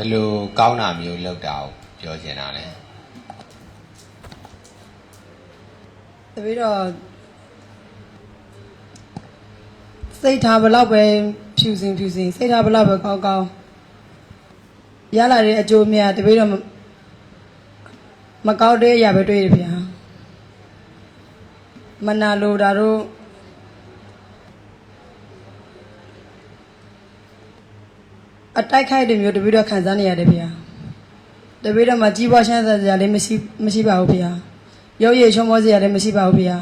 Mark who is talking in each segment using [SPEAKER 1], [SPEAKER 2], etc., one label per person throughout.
[SPEAKER 1] ဘယ်လိုကောင်းတာမျိုးလောက်တာကိုပြောချင်တာလဲ
[SPEAKER 2] တပည့်တော့စိတ်ထားဘလောက်ပဲဖြူစင်ဖြူစင်စိတ်ထားဘလောက်ပဲကောင်းကောင်းရလာတဲ့အကျိုးအမြတ်တပည့်တော့မမကောင်းတဲ့အရာပဲတွေ့ရဗျာမနာလိုတာတို့ အတိုက်ခိုက်တဲ့မျိုးတပည့်တော့ခံစားနေရတယ်ဗျာတပည့်တော့မှကြီးပွားရှမ်းသာစရာလည်းမရှိမရှိပါဘူးဗျာရုပ်ရည်ချုံမောစရာလည်းမရှိပါဘူးဗျာ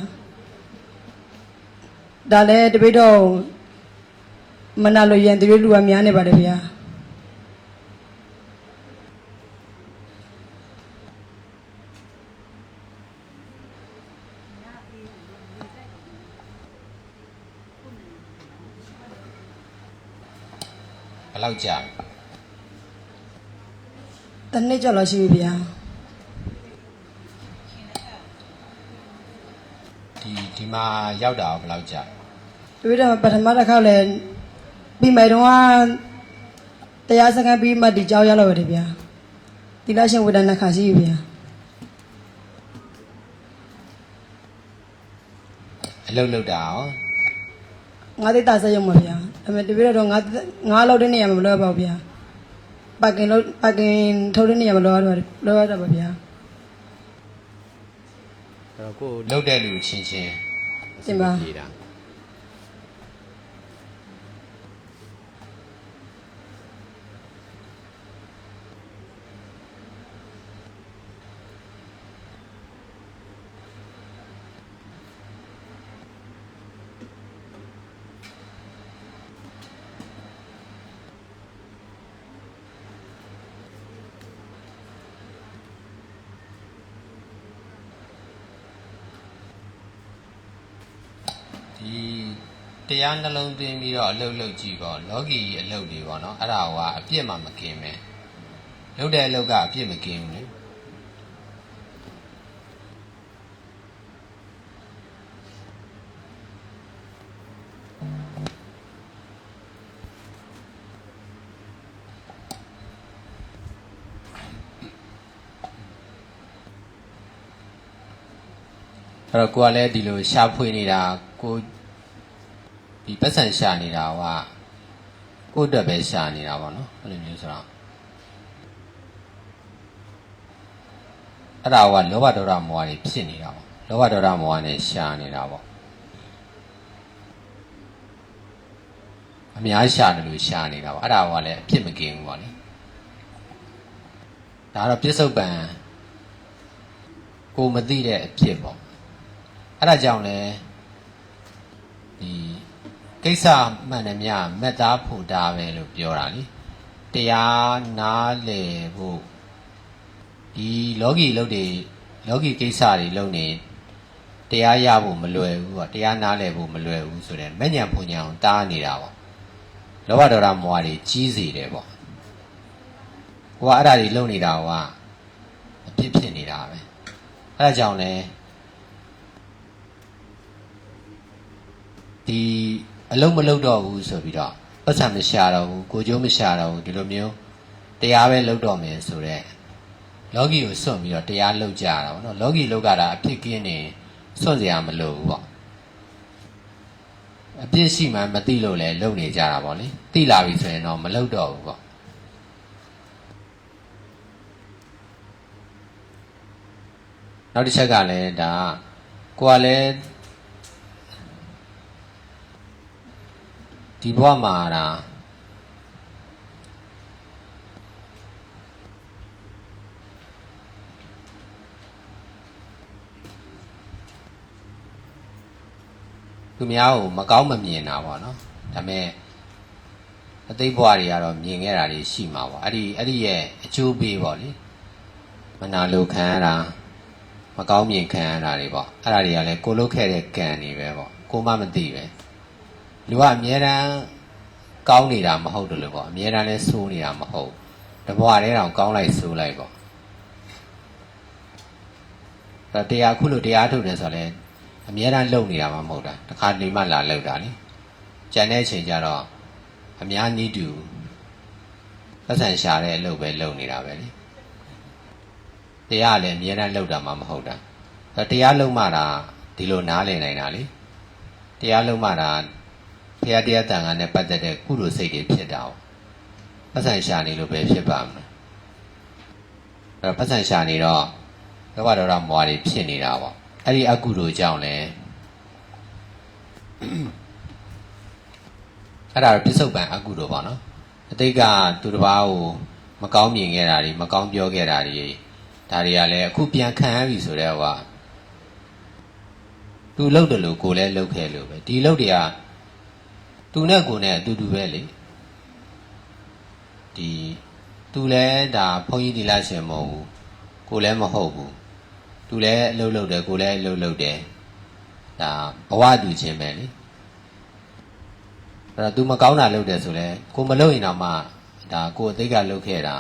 [SPEAKER 2] ဒါလည်းတပိတော့မနာလို့ရင်တပိလူကများနေပါတယ်ဗျာ
[SPEAKER 1] ဘယ်လောက်ကြာ
[SPEAKER 2] တစ်နှစ်ကျော်လောက်ရှိပြီဗျာ
[SPEAKER 1] ဒီဒီမှာရောက်တာကိုဘယ်လောက်ကြာ
[SPEAKER 2] တပိတော့ပထမတစ်ခေါက်လည်းပြီးမယ်တော့ကတရားစခန်းပြီးမှဒီကြောက်ရောက်လာပါတယ်ဗျာဒီလရှင်ဝေဒနာခါရှိပြီဗျာ
[SPEAKER 1] အလုပ်လုပ်တာရော
[SPEAKER 2] ငါသိတာဆက်ရုံပါဗျာဒါပေမဲ့တပိတော့ငါငါလောက်တဲ့နေရာမှာမလောပါဘူးဗျာပါကင်လို့ပါကင်ထုတ်တဲ့နေရာမှာလောရတော့လောရတော့ပါဗျာ
[SPEAKER 1] အဲ့တော့ကိုယ်လုပ်တဲ့လူချင်းချင်း
[SPEAKER 2] တင်ပါ
[SPEAKER 1] ပြေးတာ ဒီ တရားနှလုံးသွင်းပြီးတော့အလုပ်လုပ်ကြည့်ပေါ့လောကီအလုပ်တွေပေါ့နော်အဲ့ဒါကအပြစ်မှမကင်းပဲလုပ်တဲ့အလုပ်ကအပြစ်မကင်းဘူးလေအဲ့တော့ကိုကလည်းဒီလိုရှာဖွေနေတာကို ဒီပတ်စံရှာနေတာကကိုယ့်အတွက်ပဲရှာနေတာပေါ့နော်အဲ့လိုမျိုးဆိုတော့အဲ့ဒါကလောဘဒေါသမောဟတွေဖြစ်နေတာပေါ့လောဘဒေါသမောဟနဲ့ရှာနေတာပေါ့အများရှာတယ်လို့ရှာနေတာပေါ့အဲ့ဒါကလည်းအဖြစ်မကင်းဘူးပေါ့လေဒါကတော့ပြစ္ဆုတ်ပံကိုမသိတဲ့အဖြစ်ပေါ့အဲ့ဒါကြောင့်လဲဒီ ကိစ္စမှန်တယ်မြမက်သားဖို့တာပဲလို့ပြောတာလीတရားနားလေဖို့ဒီလောကီလုပ်တွေလောကီကိစ္စတွေလုပ်နေတရားရဖို့မလွယ်ဘူးပေါ့တရားနားလေဖို့မလွယ်ဘူးဆိုတော့မဲ့ညာဖွညာအောင်တားနေတာပေါ့လောဘဒေါသမောဟတွေကြီးစေတယ်ပေါ့ဟိုကအဲ့ဒါတွေလုပ်နေတာကအဖြစ်ဖြစ်နေတာပဲအဲ့ဒါကြောင့်လဲဒီ အလုံးမလုံးတော့ဘူးဆိုပြီးတော့ပတ်စံမရှာတော့ဘူးကိုကျိုးမရှာတော့ဘူးဒီလိုမျိုးတရားပဲလုံးတော့မယ်ဆိုတော့လောကီကိုစွန့်ပြီးတော့တရားလုံးကြတာပေါ့နော်လောကီလောကတာအဖြစ်ကင်းနေစွန့်စရာမလိုဘူးပေါ့အပြစ်ရှိမှမသိလို့လည်းလုံနေကြတာပေါ့လေသိလာပြီဆိုရင်တော့မလုံတော့ဘူးပေါ့နောက်တစ်ချက်ကလည်းဒါကိုကလည်း ဒီဘဝမှာဒါသူများကိုမကောင်းမမြင်တာပေါ့နော်ဒါပေမဲ့အသိဘဝတွေကတော့မြင်ခဲ့တာတွေရှိမှာပေါ့အဲ့ဒီအဲ့ဒီရဲ့အကျိုးပေးပေါ့လေမနာလိုခံရတာမကောင်းမြင်ခံရတာတွေပေါ့အဲ့ဒါတွေကလည်းကိုလုတ်ခဲ့တဲ့ကံတွေပဲပေါ့ကိုမှမသိပဲ လူကအမြဲတမ်းကောင်းနေတာမဟုတ်တယ်လို့ပေါ့အမြဲတမ်းလဲဆိုးနေတာမဟုတ်တဘွားတည်းတောင်ကောင်းလိုက်ဆိုးလိုက်ပေါ့ဒါတရားခုလိုတရားထုတ်တယ်ဆိုတော့လဲအမြဲတမ်းလုံနေတာမှမဟုတ်တာတခါနေမှလာလုံတာလေကြံတဲ့အချိန်ကျတော့အများနည်းတူပတ်စံရှာတဲ့အလုပ်ပဲလုပ်နေတာပဲလေတရားကလည်းအများအားလုပ်တာမှမဟုတ်တာဒါတရားလုံးမှတာဒီလိုနားလည်နိုင်တာလေတရားလုံးမှတာ ဘုရားတရားတန်ခါနဲ့ပတ်သက်တဲ့ကုသိုလ်စိတ်တွေဖြစ်တာ哦ပတ်စံရှာနေလို့ပဲဖြစ်ပါမလားအဲ့တော့ပတ်စံရှာနေတော့လောဘဒေါသမောဟတွေဖြစ်နေတာပေါ့အဲ့ဒီအကုသိုလ်ကြောင့်လည်းအဲ့ဒါတော့ပြစ္ဆုတ်ပံအကုသိုလ်ပေါ့နော်အတိတ်ကသူတစ်ပါးကိုမကောင်းမြင်ခဲ့တာတွေမကောင်းပြောခဲ့တာတွေဒါတွေကလည်းအခုပြန်ခံရပြီဆိုတော့ကသူလှုပ်တယ်လို့ကိုယ်လည်းလှုပ်ခဲ့လို့ပဲဒီလှုပ်တွေက သူနဲ့ကိုယ်နဲ့အတူတူပဲလေဒီသူလည်းဒါဘုန်းကြီးဒီလားရှင်မဟုတ်ဘူးကိုယ်လည်းမဟုတ်ဘူးသူလည်းအလုပ်လုပ်တယ်ကိုယ်လည်းအလုပ်လုပ်တယ်ဒါဘဝတူချင်းပဲလေအဲ့တော့ तू မကောင်းတာလုပ်တယ်ဆိုလဲကိုမလုပ်ရင်တော့မှဒါကိုအသိကလုပ်ခဲ့တာ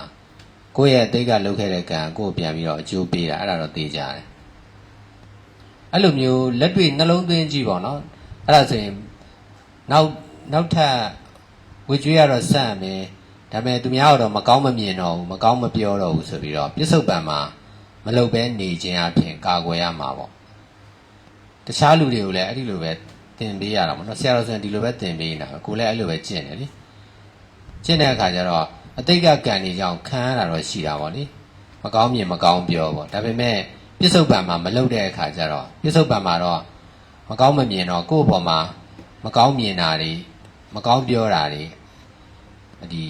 [SPEAKER 1] ကိုရဲ့အသိကလုပ်ခဲ့တဲ့ကံကိုပြန်ပြီးတော့အကျိုးပေးတာအဲ့ဒါတော့သိကြတယ်အဲ့လိုမျိုးလက်တွေ့နှလုံးသွင်းကြည့်ပါတော့အဲ့ဒါဆိုရင်နောက် နောက်ထပ်ဝေကျွေးရတော့စန့်မယ်ဒါပေမဲ့သူများတော့မကောင်းမမြင်တော့ဘူးမကောင်းမပြောတော့ဘူးဆိုပြီးတော့ပြစ္ဆုတ်ပံမှာမလုပ်ဘဲနေခြင်းအပြင်ကာကွယ်ရမှာပေါ့တခြားလူတွေကိုလည်းအဲ့ဒီလိုပဲတင်ပေးရတာပေါ့နော်ဆရာတော်ဆိုရင်ဒီလိုပဲတင်ပေးနေတာပဲကိုလည်းအဲ့လိုပဲကျင့်တယ်လေကျင့်တဲ့အခါကျတော့အတိတ်ကကံတွေကြောင့်ခံရတာတော့ရှိတာပေါ့လေမကောင်းမြင်မကောင်းပြောပေါ့ဒါပေမဲ့ပြစ္ဆုတ်ပံမှာမလုပ်တဲ့အခါကျတော့ပြစ္ဆုတ်ပံမှာတော့မကောင်းမမြင်တော့ကိုယ့်ဘော်မှာမကောင်းမြင်တာတွေ မကောင်းပြောတာတွေဒီ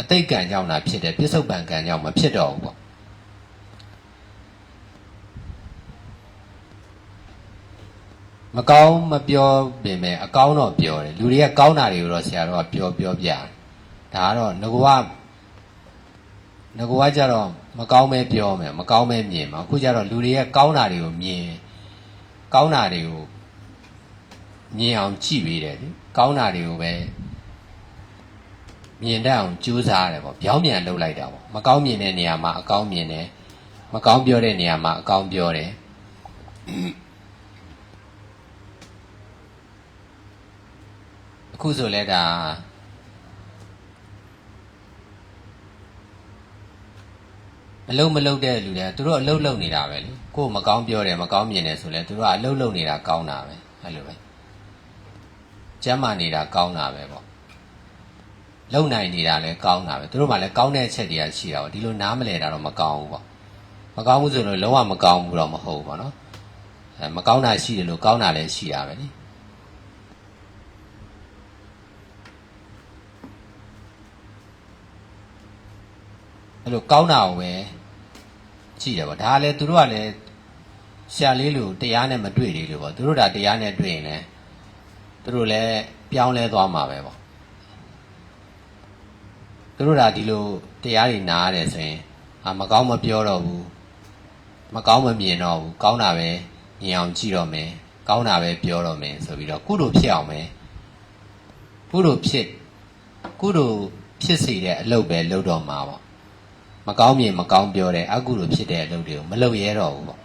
[SPEAKER 1] အတိတ်ကံကြောင့်တာဖြစ်တယ်ပြစ္ဆုတ်ပံကံကြောင့်မဖြစ်တော့ဘူးပေါ့မကောင်းမပြောပင်မဲ့အကောင်းတော့ပြောတယ်လူတွေကကောင်းတာတွေကိုတော့ဆရာတော်ကပြောပြောပြတယ်ဒါကတော့ငကွာငကွာကြတော့မကောင်းပဲပြောမယ်မကောင်းပဲမြင်မှာအခုကျတော့လူတွေကကောင်းတာတွေကိုမြင်ကောင်းတာတွေကို မြင်အောင်ကြည့်ပေးတယ်လေကောင်းတာတွေကိုပဲမြင်တတ်အောင်ကြိုးစားရတယ်ပေါ့ပြောင်းပြန်လုပ်လိုက်တာပေါ့မကောင်းမြင်တဲ့နေရာမှာအကောင်းမြင်တယ်မကောင်းပြောတဲ့နေရာမှာအကောင်းပြောတယ်အခုဆိုလဲဒါအလုံးမလုံးတဲ့လူတွေကသူတို့အလုံးလုံးနေတာပဲလေကိုယ်မကောင်းပြောတယ်မကောင်းမြင်တယ်ဆိုလဲသူတို့ကအလုံးလုံးနေတာကောင်းတာပဲအဲ့လိုပဲ ကျမ်းမာနေတာကောင်းတာပဲပေါ့လုံနိုင်နေတာလည်းကောင်းတာပဲသူတို့မှလည်းကောင်းတဲ့အချက်တွေကရှိတာပေါ့ဒီလိုနားမလဲတာတော့မကောင်းဘူးပေါ့မကောင်းဘူးဆိုလို့လုံးဝမကောင်းဘူးတော့မဟုတ်ဘူးပေါ့နော်အဲမကောင်းတာရှိတယ်လို့ကောင်းတာလည်းရှိတာပဲလေအဲ့လိုကောင်းတာကိုပဲကြည့်တယ်ပေါ့ဒါကလည်းသူတို့ကလည်းရှာလေးလို့တရားနဲ့မတွေ့သေးလို့ပေါ့သူတို့ဒါတရားနဲ့တွေ့ရင်လည်း သူတို့လည်းပြောင်းလဲသွားမှာပဲပေါ့သူတို့ဒါဒီလိုတရားတွေနားရတယ်ဆိုရင်အာမကောင်းမပြောတော့ဘူးမကောင်းမမြင်တော့ဘူးကောင်းတာပဲမြင်အောင်ကြည့်တော့မယ်ကောင်းတာပဲပြောတော့မယ်ဆိုပြီးတော့ကုသိုလ်ဖြစ်အောင်ပဲကုသိုလ်ဖြစ်ကုသိုလ်ဖြစ်စေတဲ့အလုပ်ပဲလုပ်တော့မှာပေါ့မကောင်းမြင်မကောင်းပြောတဲ့အကုသိုလ်ဖြစ်တဲ့အလုပ်တွေကိုမလုပ်ရဲတော့ဘူးပေါ့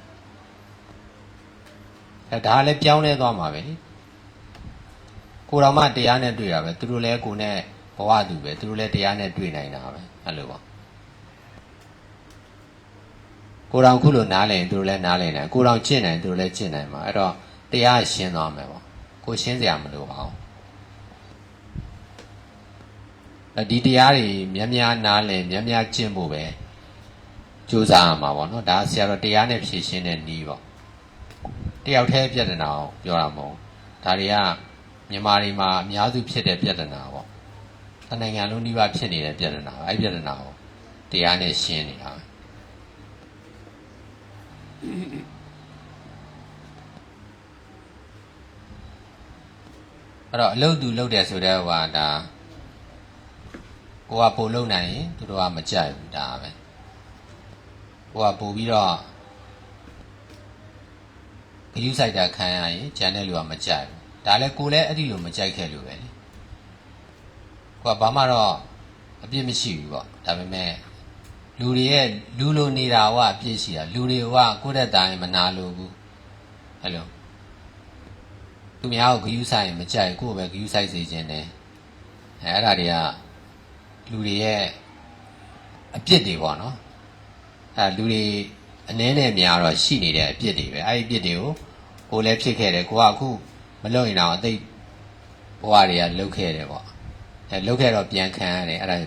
[SPEAKER 1] အဲဒါလည်းပြောင်းလဲသွားမှာပဲလေ ကိုတော်မှတရားနဲ့တွေ့တာပဲသူတို့လည်းကိုနဲ့ဘဝတူပဲသူတို့လည်းတရားနဲ့တွေ့နိုင်တာပဲအဲ့လိုပေါ့ကိုတော်ခုလိုနားလည်ရင်သူတို့လည်းနားလည်နိုင်ကိုတော်ကျင့်နိုင်သူတို့လည်းကျင့်နိုင်မှာအဲ့တော့တရားရှင်းသွားမယ်ပေါ့ကိုရှင်းစရာမလိုပါဘူးအဲဒီတရားတွေများများနားလည်များများကျင့်ဖို့ပဲကြိုးစားရမှာပေါ့နော်ဒါဆရာတော်တရားနဲ့ဖြည့်ရှင်းတဲ့နီးပေါ့တယောက်တည်းပြဿနာကိုပြောတာမဟုတ်ဒါတွေက မြန်မာတွေမှာအများစုဖြစ်တဲ့ပြဿနာပေါ့တနိုင်ငံလုံးနှိပါဖြစ်နေတဲ့ပြဿနာပဲအဲ့ဒီပြဿနာကိုတရားနဲ့ရှင်းနေတာပဲအဲ့တော့အလုတ်သူလုတ်တယ်ဆိုတော့ဟာဒါကိုကပို့လုံနိုင်ရင်သူတို့ကမကြိုက်ဘူးဒါပဲကိုကပို့ပြီးတော့ဂရုစိုက်တာခံရရင်ဂျန်တဲ့လူကမကြိုက်ဘူး ဒါလည်းကိုလည်းအဲ့ဒီလိုမကြိုက်ခဲ့လို့ပဲလေကိုကဘာမှတော့အပြစ်မရှိဘူးပေါ့ဒါပေမဲ့လူတွေရဲ့လူလိုနေတာကအပြစ်ရှိတာလူတွေကကိုယ့်တဲ့တိုင်းမနာလို့ဘူးအဲ့လိုသူများကိုဂရုစိုက်ရင်မကြိုက်ကိုယ်ပဲဂရုစိုက်စေခြင်းတယ်အဲအဲ့ဒါတွေကလူတွေရဲ့အပြစ်တွေပေါ့နော်အဲလူတွေအနည်းနဲ့များတော့ရှိနေတဲ့အပြစ်တွေပဲအဲ့ဒီအပြစ်တွေကိုကိုယ်လည်းဖြစ်ခဲ့တယ်ကိုကအခုမ လုပ်ရင်တော့အသိဘဝတွေကလုတ်ခဲ့တယ်ပေါ့အဲလုတ်ခဲ့တော့ပြန်ခံရတယ်အဲ့ဒါ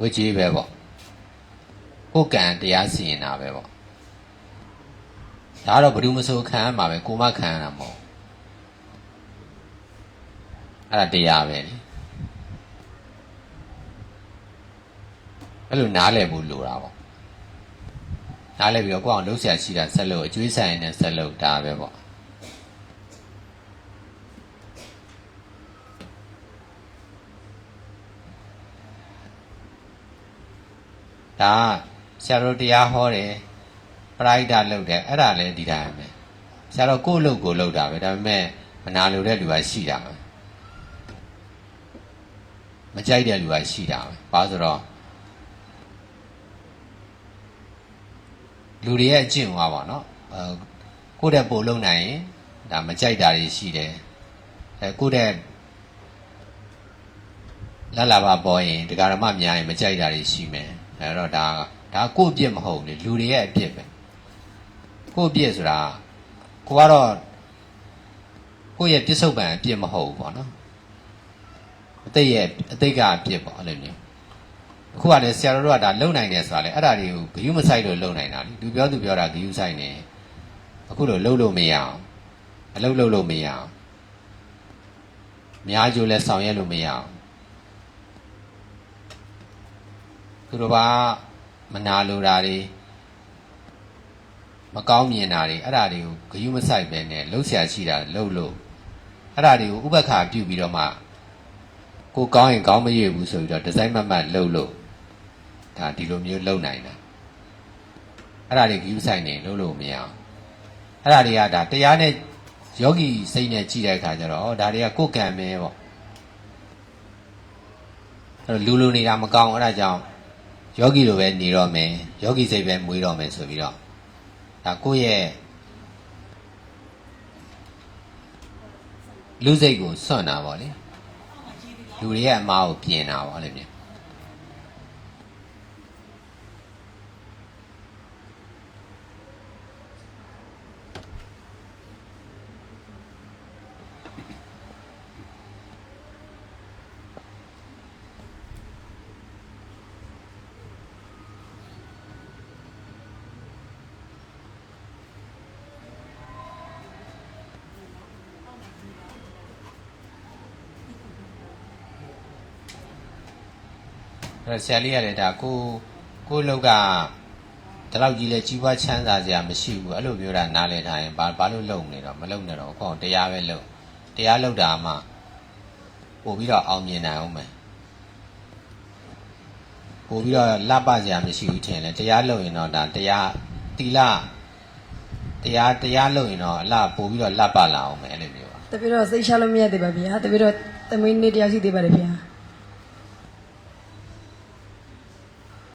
[SPEAKER 1] ဝိကြီးပဲပေါ့ကိုယ်ကံတရားစီရင်တာပဲပေါ့ဒါကတော့ဘယ်သူမဆိုခံရမှာပဲကိုမခံရတာမဟုတ်အဲ့ဒါတရားပဲလေအဲ့လိုနားလည်ဖို့လိုတာပေါ့နားလည်ပြီးတော့ကိုယ့်အောင်လှုပ်ရှားရှိတာဆက်လို့အကျွေးဆိုင်နဲ့ဆက်လို့ဒါပဲပေါ့ ဒါဆရာတို့တရားဟောတယ်ပရိုက်တာလုပ်တယ်အဲ့ဒါလည်းဒီတိုင်းပဲဆရာတော်ကိုယ့်လုပ်ကိုလုပ်တာပဲဒါပေမဲ့မနာလိုတဲ့လူကရှိတာပဲမကြိုက်တဲ့လူကရှိတာပဲဘာလို့ဆိုတော့လူတွေရဲ့အကျင့်ဟောပါတော့အဲကိုယ့်တဲ့ပို့လုံနိုင်ရင်ဒါမကြိုက်တာတွေရှိတယ်အဲကိုယ့်တဲ့လာလာပါပေါ်ရင်ဒကာရမများရင်မကြိုက်တာတွေရှိမယ် အဲတော့ဒါဒါကိုယ့်အပြစ်မဟုတ်ဘူးလေလူတွေရဲ့အပြစ်ပဲကိုယ့်အပြစ်ဆိုတာကိုကတော့ကိုယ့်ရဲ့ပြစ္ဆုတ်ပံအပြစ်မဟုတ်ဘူးပေါ့နော်အတိတ်ရဲ့အတိတ်ကအပြစ်ပေါ့အဲ့လိုမျိုးအခုကလည်းဆရာတော်တို့ကဒါလုံနိုင်တယ်ဆိုတာလေအဲ့ဒါတွေကိုဂယုမဆိုင်လို့လုံနိုင်တာလေလူပြောသူပြောတာဂယုဆိုင်နေအခုလိုလုံလို့မရအောင်အလုံလုံလို့မရအောင်အများကျိုးလဲဆောင်ရွက်လို့မရအောင် သူတို့ကမနာလိုတာတွေမကောင်းမြင်တာတွေအဲ့ဒါတွေကိုဂယုမဆိုင်ပဲနဲ့လှုပ်ရှားရှိတာလှုပ်လို့အဲ့ဒါတွေကိုဥပက္ခပြုပြီးတော့မှကိုကောင်းရင်ကောင်းမရဘူးဆိုပြီးတော့ဒီဇိုင်းမတ်မတ်လှုပ်လို့ဒါဒီလိုမျိုးလုံနိုင်တာအဲ့ဒါတွေဂယူဆိုင်နေလို့လို့မရအောင်အဲ့ဒါတွေကဒါတရားနဲ့ယောဂီစိတ်နဲ့ကြည့်တဲ့အခါကျတော့ဒါတွေကကိုယ်ကံပဲပေါ့အဲ့တော့လူလူနေတာမကောင်းအဲ့ဒါကြောင့် ယောဂီလိုပဲနေတော့မယ်ယောဂီစိတ်ပဲမွေးတော့မယ်ဆိုပြီးတော့ဒါကိုယ့်ရဲ့လူစိတ်ကိုစွန့်တာပေါ့လေလူတွေရဲ့အမားကိုပြင်တာပေါ့လေမြင် အဲ့တော့ဆရာလေးရတယ်ဒါကိုကိုလောက်ကဒီလောက်ကြီးလဲကြီးပွားချမ်းသာစရာမရှိဘူးအဲ့လိုမျိုးတာနားလဲထားရင်ဘာဘာလို့လုံနေတော့မလုံနဲ့တော့ဟောတရားပဲလုံတရားလုံတာမှပို့ပြီးတော့အောင်မြင်နိုင်အောင်မယ်ပို့ပြီးတော့လပ်ပစရာမရှိဘူးထင်လဲတရားလုံရင်တော့ဒါတရားတီလတရားတရားလုံရင်တော့အလားပို့ပြီးတော့လပ်ပလာအောင်မယ်အဲ့လိုမျိုးပါ
[SPEAKER 2] တပည့်တော့စိတ်ချလို့မရသေးပါဗျာတပည့်တော့သမီးနေ့တရားရှိသေးပါတယ်ဗျာ